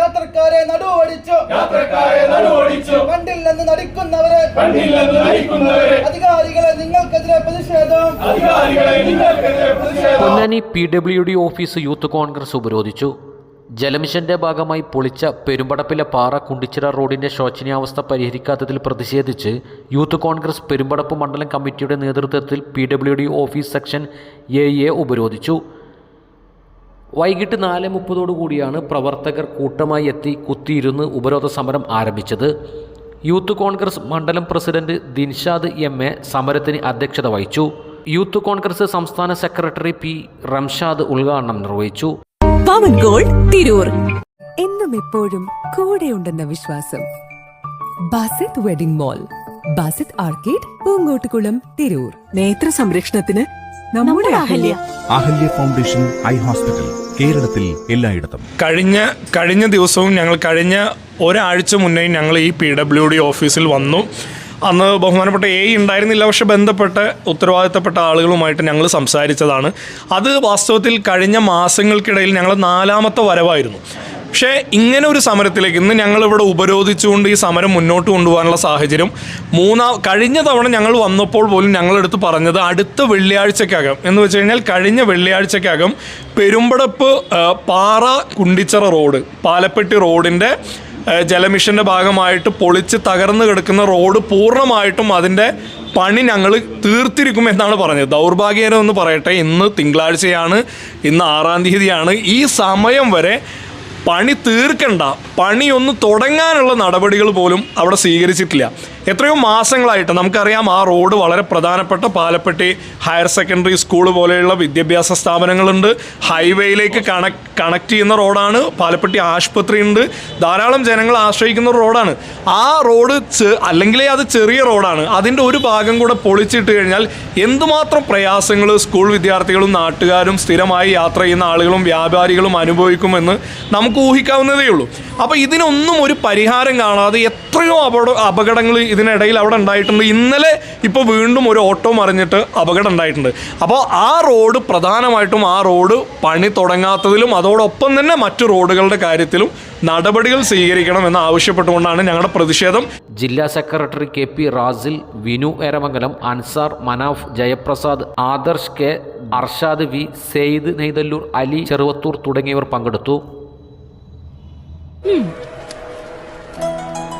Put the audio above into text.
യാത്രക്കാരെ നടുവടിച്ചു. യാത്രക്കാരെ നടുവോടിച്ചു. കണ്ടില്ലെന്ന് നടിക്കുന്നവരെ കണ്ടില്ലെന്ന് നടിക്കുന്നവരെ അധികാരികളെ നിങ്ങൾക്കെതിരെ പ്രതിഷേധം. അധികാരികളെ നിങ്ങൾക്കെതിരെ പ്രതിഷേധം. Ponnani P W D office youth Congress ഉപരോധിച്ചു. ജലമിഷന്റെ ഭാഗമായി പൊളിച്ച പെരുമ്പടപ്പിലെ പാറ കുണ്ടിച്ചിറ റോഡിന്റെ ശോചനീയാവസ്ഥ പരിഹരിക്കാത്തതിൽ പ്രതിഷേധിച്ച് യൂത്ത് കോൺഗ്രസ് പെരുമ്പടപ്പ് മണ്ഡലം കമ്മിറ്റിയുടെ നേതൃത്വത്തിൽ P W D office section A A ഉപരോധിച്ചു. വൈകിട്ട് നാല് മുപ്പതോടുകൂടിയാണ് പ്രവർത്തകർ കൂട്ടമായി എത്തി കുത്തിയിരുന്ന് ഉപരോധ സമരം ആരംഭിച്ചത്. യൂത്ത് കോൺഗ്രസ് മണ്ഡലം പ്രസിഡന്റ് ദിൻഷാദ് എം എ സമരത്തിന് അധ്യക്ഷത വഹിച്ചു. യൂത്ത് കോൺഗ്രസ് സംസ്ഥാന സെക്രട്ടറി പി റംഷാദ് ഉദ്ഘാടനം നിർവഹിച്ചു. പവൻ ഗോൾഡ് തിരൂർ. എന്നും എപ്പോഴും കൂടെയുണ്ടെന്ന വിശ്വാസം. Basith wedding mall Basith arcade Poongottukulam Tirur. നേത്ര സംരക്ഷണത്തിന് നമ്മുടെ Ahalya. Ahalya. Foundation eye hospital കേരളത്തിൽ എല്ലായിടത്തും. കഴിഞ്ഞ കഴിഞ്ഞ ദിവസവും ഞങ്ങൾ കഴിഞ്ഞ ഒരാഴ്ച മുന്നേ ഞങ്ങൾ ഈ പി ഡബ്ല്യു ഡി ഓഫീസിൽ വന്നു. അന്ന് ബഹുമാനപ്പെട്ട എ ഉണ്ടായിരുന്നില്ല പക്ഷെ ബന്ധപ്പെട്ട ഉത്തരവാദിത്തപ്പെട്ട ആളുകളുമായിട്ട് ഞങ്ങൾ സംസാരിച്ചതാണ്. അത് വാസ്തവത്തിൽ കഴിഞ്ഞ മാസങ്ങൾക്കിടയിൽ ഞങ്ങൾ നാലാമത്തെ വരവായിരുന്നു. പക്ഷേ ഇങ്ങനെ ഒരു സമരത്തിലേക്ക് ഇന്ന് ഞങ്ങളിവിടെ ഉപരോധിച്ചുകൊണ്ട് ഈ സമരം മുന്നോട്ട് കൊണ്ടുപോകാനുള്ള സാഹചര്യം മൂന്നാം കഴിഞ്ഞ തവണ ഞങ്ങൾ വന്നപ്പോൾ പോലും ഞങ്ങളെടുത്ത് പറഞ്ഞത് അടുത്ത വെള്ളിയാഴ്ചക്കകം എന്ന് വെച്ച് കഴിഞ്ഞാൽ കഴിഞ്ഞ വെള്ളിയാഴ്ചക്കകം പെരുമ്പടപ്പ് പാറ കുണ്ടിച്ചറ റോഡ് പാലപ്പെട്ടി റോഡിന്റെ ജലമിഷന്റെ ഭാഗമായിട്ട് പൊളിച്ച് തകർന്നു കിടക്കുന്ന റോഡ് പൂർണമായിട്ടും അതിന്റെ പണി ഞങ്ങൾ തീർത്തിരിക്കും എന്നാണ് പറഞ്ഞത്. ദൗർഭാഗ്യകരം എന്ന് പറയട്ടെ ഇന്ന് തിങ്കളാഴ്ചയാണ് ഇന്ന് ആറാം തീയതിയാണ്. ഈ സമയം വരെ പണി തീർക്കണ്ട പണി ഒന്ന് തുടങ്ങാനുള്ള നടപടികൾ പോലും അവിടെ സ്വീകരിച്ചിട്ടില്ല. എത്രയോ മാസങ്ങളായിട്ട് നമുക്കറിയാം ആ റോഡ് വളരെ പ്രധാനപ്പെട്ട പാലപ്പെട്ടി ഹയർ സെക്കൻഡറി സ്കൂൾ പോലെയുള്ള വിദ്യാഭ്യാസ സ്ഥാപനങ്ങളുണ്ട്. ഹൈവേയിലേക്ക് കണക്ട് കണക്ട് ചെയ്യുന്ന റോഡാണ്. പാലപ്പെട്ടി ആശുപത്രി ഉണ്ട്. ധാരാളം ജനങ്ങൾ ആശ്രയിക്കുന്ന റോഡാണ്. ആ റോഡ് അല്ലെങ്കിൽ അത് ചെറിയ റോഡാണ്. അതിന്റെ ഒരു ഭാഗം കൂടെ പൊളിച്ചിട്ട് കഴിഞ്ഞാൽ എന്തുമാത്രം പ്രയാസങ്ങൾ സ്കൂൾ വിദ്യാർത്ഥികളും നാട്ടുകാരും സ്ഥിരമായി യാത്ര ചെയ്യുന്ന ആളുകളും വ്യാപാരികളും അനുഭവിക്കുമെന്ന് നമുക്ക് ഊഹിക്കാവുന്നതേ ഉള്ളൂ അപ്പോൾ ഇതിനൊന്നും ഒരു പരിഹാരം കാണാതെ എത്രയോ അപകട അപകടങ്ങൾ ഇതിനിടയിൽ അവിടെ ഉണ്ടായിട്ടുണ്ട്. ഇന്നലെ ഇപ്പോൾ വീണ്ടും ഒരു ഓട്ടോ മറിഞ്ഞിട്ട് അപകടം ഉണ്ടായിട്ടുണ്ട്. അപ്പോൾ ആ റോഡ് പ്രധാനമായിട്ടും ആ റോഡ് പണി തുടങ്ങാത്തതിലും അതോടൊപ്പം തന്നെ മറ്റു റോഡുകളുടെ കാര്യത്തിലും നടപടികൾ സ്വീകരിക്കണം എന്ന് ആവശ്യപ്പെട്ടുകൊണ്ടാണ് ഞങ്ങളുടെ പ്രതിഷേധം. ജില്ലാ secretary K P Rasil Vinu Eramangalam Ansar Manaf Jayaprasad Adarsh K Arshad V Sayed Neythalloor Ali Cheruvathur തുടങ്ങിയവർ പങ്കെടുത്തു.